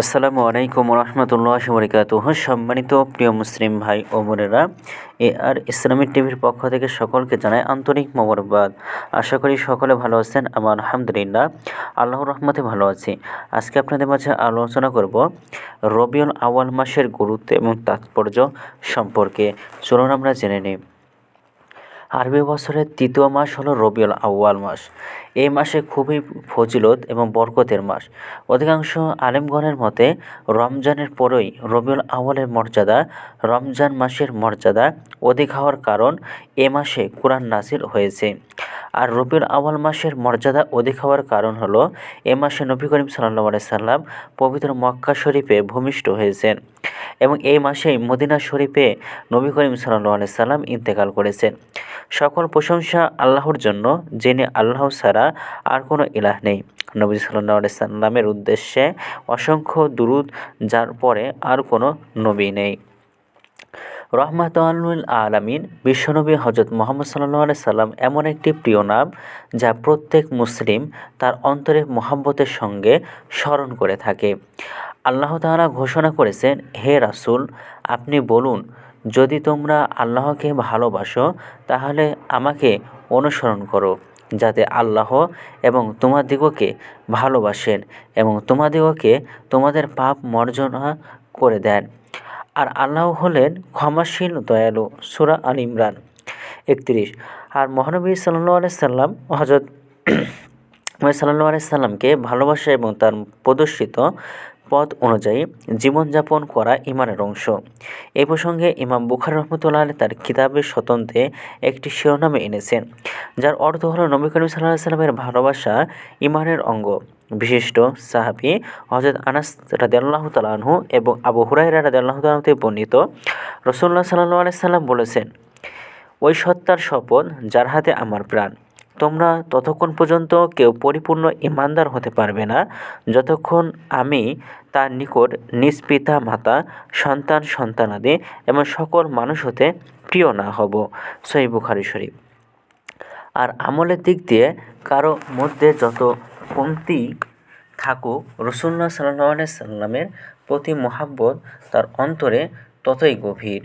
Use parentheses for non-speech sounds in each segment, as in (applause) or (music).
আসসালামু আলাইকুম রহমতুল্লাহ বরকাতুহ সম্মানিত প্রিয় মুসলিম ভাই ও এ আর ইসলামিক টিভির পক্ষ থেকে সকলকে জানাই আন্তরিক মোবারকবাদ। আশা করি সকলে ভালো আছেন আমার আলহামদুলিল্লাহ, আল্লাহর রহমতে ভালো আছি। আজকে আপনাদের মাঝে আলোচনা করব রবিউল আওয়াল মাসের গুরুত্ব এবং তাৎপর্য সম্পর্কে। চলুন আমরা জেনে নিই। আরবি বছরের তৃতীয় মাস হলো রবিউল আউয়াল মাস। এই মাসে খুবই ফজিলত এবং বরকতের মাস। অধিকাংশ আলেমগণের মতে, রমজানের পরই রবিউল আউয়ালের মর্যাদা, রমজান মাসের মর্যাদা অধিক হওয়ার কারণ এ মাসে কোরআন নাসির হয়েছে। আর রবিউল আউয়াল মাসের মর্যাদা অধিক হওয়ার কারণ হলো, এ মাসে নবী করিম সাল্লাহ সাল্লাম পবিত্র মক্কা শরীফে ভূমিষ্ঠ হয়েছেন এবং এই মাসেই মদিনা শরীফে নবী করিম সাল্লাহ সাল্লাম ইন্তেকাল করেছেন। সকল প্রশংসা আল্লাহর জন্য যিনি আল্লাহ ছাড়া আর কোনো ইলাহ নেই। নবী সাল্লাহ সাল্লামের উদ্দেশ্যে অসংখ্য দুরুদ, যার পরে আর কোনো নবী নেই। রহমাতুল আলামিন, বিশ্বনবী হজরত মোহাম্মদ সাল্লাহ সাল্লাম এমন একটি প্রিয় নাম, যা প্রত্যেক মুসলিম তার অন্তরে মোহাম্মতের সঙ্গে স্মরণ করে থাকে। আল্লাহ তাআলা ঘোষণা করেছেন, হে রাসুল, আপনি বলুন যদি তোমরা আল্লাহকে ভালোবাসো, তাহলে আমাকে অনুসরণ করো, যাতে আল্লাহ এবং তোমাদিগকে ভালোবাসেন এবং তোমাদিগকে তোমাদের পাপ মর্জনা করে দেন। আর আল্লাহ হলেন ক্ষমাশীল, দয়ালু, সুরা আল ইমরান একত্রিশ। আর মহানবী সাল্লাহ আলাই সাল্লাম হজরত (clears throat) সাল্লাহ আলাই সাল্লামকে ভালোবাসা এবং তার প্রদর্শিত পথ অনুযায়ী জীবনযাপন করা ইমানের অংশ। এই প্রসঙ্গে ইমাম বুখার রহমতুল্লাহ আলী তার কিতাবের স্বতন্ত্রে একটি শিরোনামে এনেছেন, যার অর্থ হলো নবী করিম সাল্লাহ সাল্লামের ভালোবাসা ইমানের অঙ্গ। বিশিষ্ট সাহাবি হজরত আনাস রাদেল্লাহ তালাহু এবং আবু হুরাইরা রাদেল্লাহ বর্ণিত রসুল্লাহ সাল্লাহ আলাইসাল্লাম বলেছেন, ওই সত্তার শপথ যার হাতে আমার প্রাণ। তোমরা ততক্ষণ পর্যন্ত কেউ পরিপূর্ণ ইমানদার হতে পারবে না। যতক্ষণ আমি তার নিকট নিজ পিতা, মাতা, সন্তান সন্তানাদি এবং সকল মানুষ হতে প্রিয় না হব সই বুখারি শরীফ। আর আমলের দিক দিয়ে কারও মধ্যে যত কমতি থাকুক রসুল্লাহ সাল্লাহ সাল্লামের প্রতি মোহাব্বত তার অন্তরে ততই গভীর।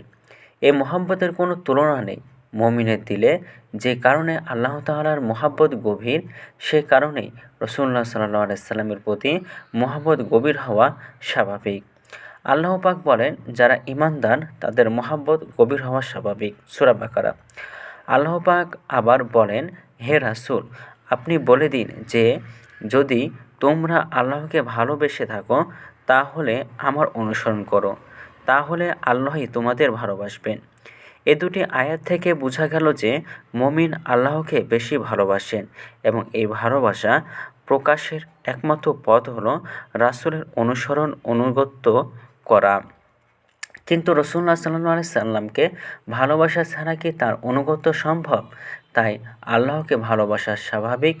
এই মোহাব্বতের কোনো তুলনা নেই। মমিনের দিলে যে কারণে আল্লাহ তালার মোহাব্বত গভীর, সে কারণেই রসুল্লাহ সাল্লাহ আলাইসাল্লামের প্রতি মোহাব্বত গভীর হওয়া স্বাভাবিক। আল্লাহ পাক বলেন, যারা ইমানদার তাদের মোহাব্বত গভীর হওয়া স্বাভাবিক। সুরাবাকারা আল্লাহ পাক আবার বলেন, হে রাসুল, আপনি বলে দিন যে, যদি তোমরা আল্লাহকে ভালোবেসে থাকো, তাহলে আমার অনুসরণ করো। তাহলে আল্লাহই তোমাদের ভালোবাসবেন। এ দুটি আয়াত থেকে বোঝা গেল যে মমিন আল্লাহকে বেশি ভালোবাসেন এবং এই ভালোবাসা প্রকাশের একমাত্র পথ হলো রাসুলের অনুসরণ, অনুগত্য করা। কিন্তু রসুল্লাহ সাল্লাহ সাল্লামকে ভালোবাসা ছাড়া কি তার অনুগত সম্ভব? তাই আল্লাহকে ভালোবাসার স্বাভাবিক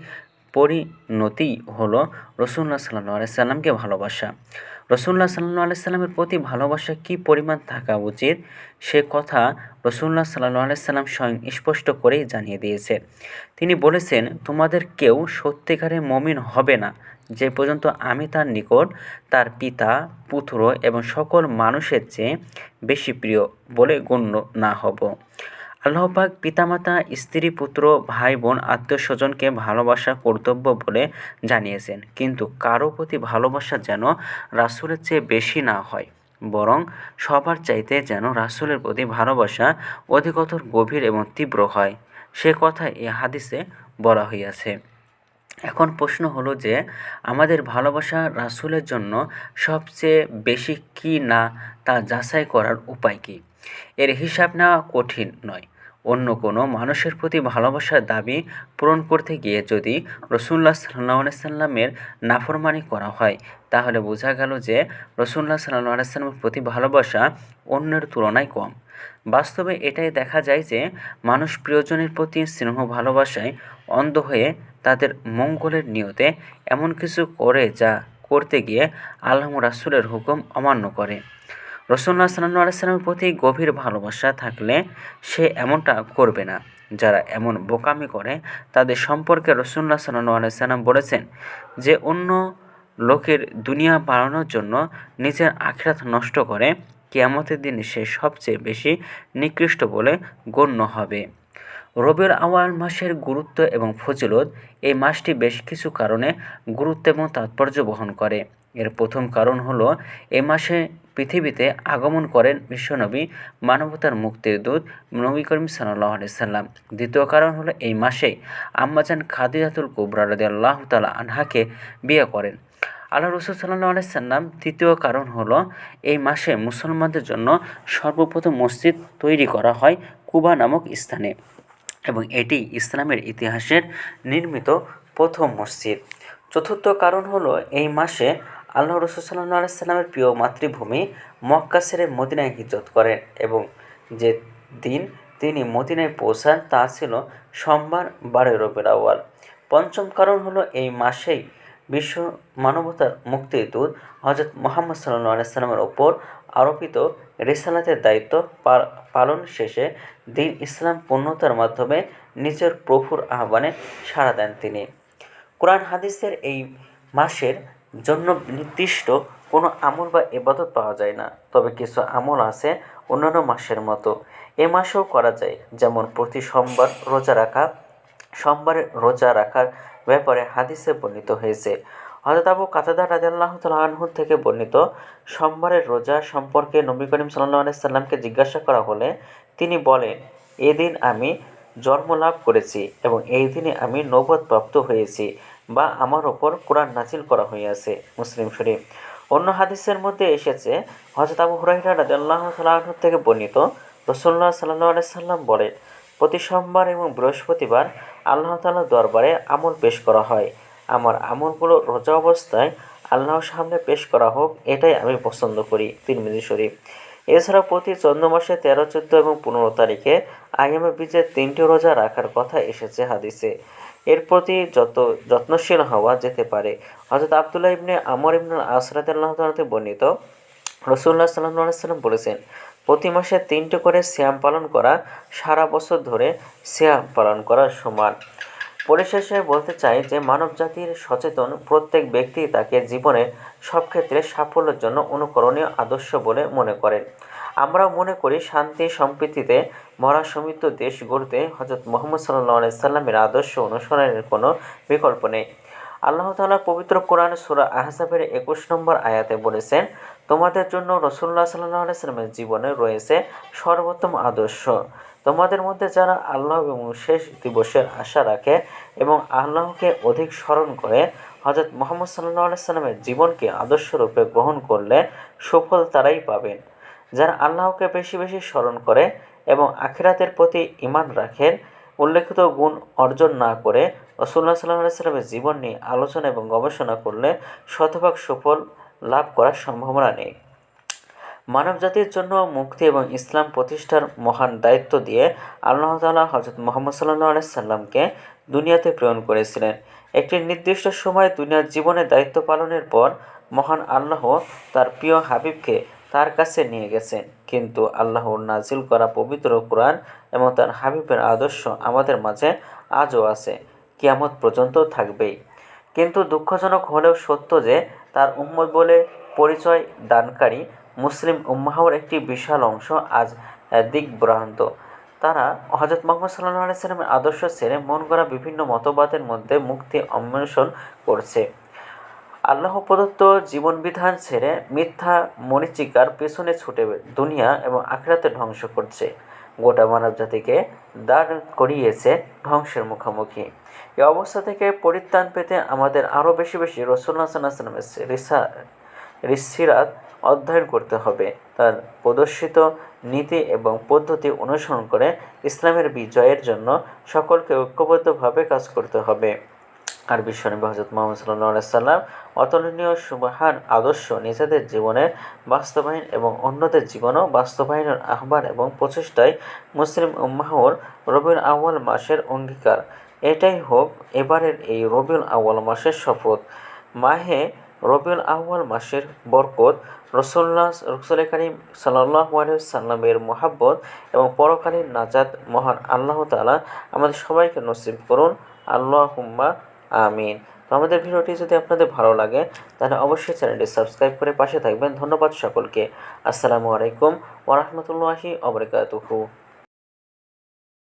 পরিণতি হলো রসুল্লাহ সাল্লাহ সাল্লামকে ভালোবাসা। রসুল্লাহ সাল্লু আলাইসাল্লামের প্রতি ভালোবাসা কী পরিমাণ থাকা উচিত? সে কথা রসুল্লাহ সাল্লু আলাইসাল্লাম স্বয়ং স্পষ্ট করেই জানিয়ে দিয়েছে। তিনি বলেছেন, তোমাদের কেউ সত্যিকারের মমিন হবে না। যে পর্যন্ত আমি তার নিকট, তার পিতা, পুত্র এবং সকল মানুষের চেয়ে বেশি প্রিয় বলে গণ্য না হব। আল্লাহপাক পিতামাতা, স্ত্রী, পুত্র, ভাই, বোন, আত্মীয় স্বজনকে ভালোবাসা, কর্তব্য বলে জানিয়েছেন। কিন্তু কারও প্রতি ভালোবাসা যেন রাসুলের চেয়ে বেশি না হয়, বরং সবার চাইতে যেন রাসুলের প্রতি ভালোবাসা অধিকতর গভীর এবং তীব্র হয়। সে কথা এ হাদিসে বলা হইয়াছে। এখন প্রশ্ন হলো যে, আমাদের ভালোবাসা রাসুলের জন্য সবচেয়ে বেশি কি না তা যাচাই করার উপায় কী? এর হিসাব নেওয়া কঠিন নয়। অন্য কোনো মানুষের প্রতি ভালোবাসার দাবি পূরণ করতে গিয়ে যদি রসুল্লাহ সাল্লাহ সাল্লামের নাফরমানি করা হয়, তাহলে বোঝা গেল যে রসুল্লাহ সাল্লাহ সাল্লামের প্রতি ভালোবাসা অন্যের তুলনায় কম। বাস্তবে এটাই দেখা যায় যে মানুষ প্রিয়জনের প্রতি স্নেহ ভালোবাসায় অন্ধ হয়ে তাদের মঙ্গলের নিয়তে এমন কিছু করে যা করতে গিয়ে আল্লাহ রাসুলের হুকুম অমান্য করে। রসুল্লাহ সাল্লু আলাইসাল্লামের প্রতি গভীর ভালোবাসা থাকলে সে এমনটা করবে না। যারা এমন বোকামি করে, তাদের সম্পর্কে রসুল্লাহ সাল্লু আলাইসাল্লাম বলেছেন যে, অন্য লোকের দুনিয়া বাড়ানোর জন্য নিজের আখেরাত নষ্ট করে কেয়ামতের দিনে সে সবচেয়ে বেশি নিকৃষ্ট বলে গণ্য হবে। রবিউল আওয়াল মাসের গুরুত্ব এবং ফজিলত এই মাসটি বেশ কিছু কারণে গুরুত্ব এবং তাৎপর্য বহন করে। এর প্রথম কারণ হলো, এ মাসে পৃথিবীতে আগমন করেন বিশ্বনবী মানবতার মুক্তির দূত নবী করিম সাল্লাহ সাল্লাম। দ্বিতীয় কারণ হলো, এই মাসেই আম্মাজান খাদিজাতুল কুবরা আল্লাহ তালা আনহাকে বিয়ে করেন। আল্লাহ রসুল সাল্লাহ আলাইসাল্লাম তৃতীয় কারণ হলো, এই মাসে মুসলমানদের জন্য সর্বপ্রথম মসজিদ তৈরি করা হয় কুবা নামক স্থানে এবং এটি ইসলামের ইতিহাসের নির্মিত প্রথম মসজিদ। চতুর্থ কারণ হলো, এই মাসে আল্লাহ রসুল সাল্লাহ আলাইসাল্লামের প্রিয় মাতৃভূমি মক্কা সেরে মদিনায় হিজত করেন এবং যে দিন তিনি মদিনায় পৌঁছান তা ছিল সোমবার, বারোই রবির আওয়াল পঞ্চম কারণ হলো এই মাসেই বিশ্ব মানবতার মুক্তির দূত হজরত মোহাম্মদ সাল্লাহ আলাইসাল্লামের ওপর আরোপিত রেসালাতের দায়িত্ব পালন শেষে দিন ইসলাম পূর্ণতার মাধ্যমে নিজের প্রভুর আহ্বানে সাড়া দেন তিনি। কোরআন হাদিসের এই মাসের জন্য নির্দিষ্ট কোনো আমল বা এবাদত পাওয়া যায় না। তবে কিছু আমল আছে অন্যান্য মাসের মতো। এ মাসেও করা যায়, যেমন প্রতি সোমবার রোজা রাখা, সোমবারে রোজা রাখার ব্যাপারে হাদিসে বর্ণিত হয়েছে। হজরত আবু কাতাদা রাজাল্লাহ তালাহ থেকে বর্ণিত, সোমবারের রোজা সম্পর্কে নবী করিম সাল্লাহ সাল্লামকে জিজ্ঞাসা করা হলে তিনি বলেন, এদিন আমি জন্ম লাভ করেছি এবং এই দিনে আমি নৌবত প্রাপ্ত হয়েছি। বা আমার ওপর কোরআন নাজিল করা হইয়াছে মুসলিম শরীফ। অন্য হাদিসের মধ্যে এসেছে হজরত আবু হুরাইরা রাজাল্লাহ তালাহ থেকে বর্ণিত রসুল্লাহ সাল্লাহ সাল্লাম বলেন প্রতি সোমবার এবং বৃহস্পতিবার আল্লাহ তালার দরবারে আমল পেশ করা হয়। আমার আমলগুলো রোজা অবস্থায় আল্লাহর সামনে পেশ করা হোক, এটাই আমি পছন্দ করি। তিরমিজি শরীফ। এছাড়া প্রতি চন্দ্র মাসে তেরো, চোদ্দ এবং পনেরো তারিখে আইএমএ বীজের তিনটি রোজা রাখার কথা এসেছে হাদিসে। এর প্রতি যত যত্নশীল হওয়া যেতে পারে। হজরত আবদুল্লাহ ইবনে আমর ইবনে আসরাত আল্লাহ তালাতে বর্ণিত রসুল্লাহ সাল্লাহ সাল্লাম বলেছেন, প্রতি মাসে তিনটে করে শ্যাম পালন করা, সারা বছর ধরে শ্যাম পালন করার সমান। পরিশেষে বলতে চাই যে, মানব জাতির সচেতন প্রত্যেক ব্যক্তি তাকে জীবনে সব ক্ষেত্রে সাফল্যের জন্য অনুকরণীয় আদর্শ বলে মনে করেন। আমরা মনে করি শান্তি সম্প্রীতিতে মরা সমৃদ্ধ দেশ গড়তে হজরত মোহাম্মদ সাল্লাহ সাল্লামের আদর্শ অনুসরণের কোনো বিকল্প নেই। আল্লাহ তালা পবিত্র কোরআন সুরা আহসাবের একুশ নম্বর আয়াতে বলেছেন, তোমাদের জন্য রসুল্লাহ সাল্লাহ আলাইস্লামের জীবনে রয়েছে সর্বোত্তম আদর্শ। তোমাদের মধ্যে যারা আল্লাহ এবং শেষ দিবসের আশা রাখে এবং আল্লাহকে অধিক স্মরণ করে হজরত মোহাম্মদ সাল্লাহ আলাইস্লামের জীবনকে আদর্শরূপে গ্রহণ করলে সফল তারাই পাবেন। যারা আল্লাহকে বেশি বেশি স্মরণ করে এবং আখিরাতের প্রতি ইমান রাখেন, উল্লেখিত গুণ অর্জন না করে রসুল্লাহ সাল্লাহ সাল্লামের জীবন নিয়ে আলোচনা এবং গবেষণা করলে শতভাগ সুফল লাভ করার সম্ভাবনা নেই। মানবজাতির জন্য মুক্তি এবং ইসলাম প্রতিষ্ঠার মহান দায়িত্ব দিয়ে আল্লাহ তালা হজরত মোহাম্মদ সাল্লাহ আলাইসাল্লামকে দুনিয়াতে প্রেরণ করেছিলেন। একটি নির্দিষ্ট সময় দুনিয়ার জীবনে দায়িত্ব পালনের পর মহান আল্লাহ তার প্রিয় হাবিবকে তার কাছে নিয়ে গেছেন। কিন্তু আল্লাহর নাজিল করা পবিত্র কোরআন এবং তার হাবিবের আদর্শ আমাদের মাঝে আজও আছে। কিয়ামত পর্যন্ত থাকবেই কিন্তু দুঃখজনক হলেও সত্য যে, তার উম্মত বলে পরিচয় দানকারী মুসলিম উম্মাহর একটি বিশাল অংশ আজ দিকভ্রান্ত। তারা হজরত মোহাম্মদ সাল্লাহ আলাইসাল্লামের আদর্শ ছেড়ে মন করা বিভিন্ন মতবাদের মধ্যে মুক্তি অন্বেষণ করছে। আল্লাহ প্রদত্ত জীবনবিধান ছেড়ে মিথ্যা মরিচিকার পেছনে ছুটে দুনিয়া এবং আখড়াতে ধ্বংস করছে। গোটা মানব জাতিকে দাঁড় করিয়েছে ধ্বংসের মুখোমুখি। এই অবস্থা থেকে পরিত্রাণ পেতে আমাদের আরও বেশি বেশি রসুল্লাহ সাল্লামের রিসা, রিসিরাত অধ্যয়ন করতে হবে। তার প্রদর্শিত নীতি এবং পদ্ধতি অনুসরণ করে ইসলামের বিজয়ের জন্য সকলকে ঐক্যবদ্ধভাবে কাজ করতে হবে। আর বিশ্বনবী হজরত মোহাম্মদ সাল্লাহ সাল্লাম অতুলনীয়, সুবাহান আদর্শ নিজেদের জীবনে বাস্তবায়ন এবং অন্যদের জীবনেও বাস্তবায়নের আহ্বান এবং প্রচেষ্টায় মুসলিম উম্মাহর রবিউল আউ্য়াল মাসের অঙ্গীকার। এটাই হোক এবারের এই রবিউল আউ্য়াল মাসের শপথ। মাহে রবিউল আউ্য়াল মাসের বরকত রসুল্লাহ রসুল করিম সাল্লাহ সাল্লামের মোহাব্বত এবং পরকালীন নাজাদ মহান আল্লাহ তালা আমাদের সবাইকে নসিব করুন। আল্লাহ হুম্মা আমিন। তো আমাদের ভিডিওটি যদি আপনাদের ভালো লাগে, তাহলে অবশ্যই চ্যানেলটি সাবস্ক্রাইব করে পাশে থাকবেন। ধন্যবাদ সকলকে। আসসালামু আলাইকুম ওরহমতুল্লাহি অবরকাতুহু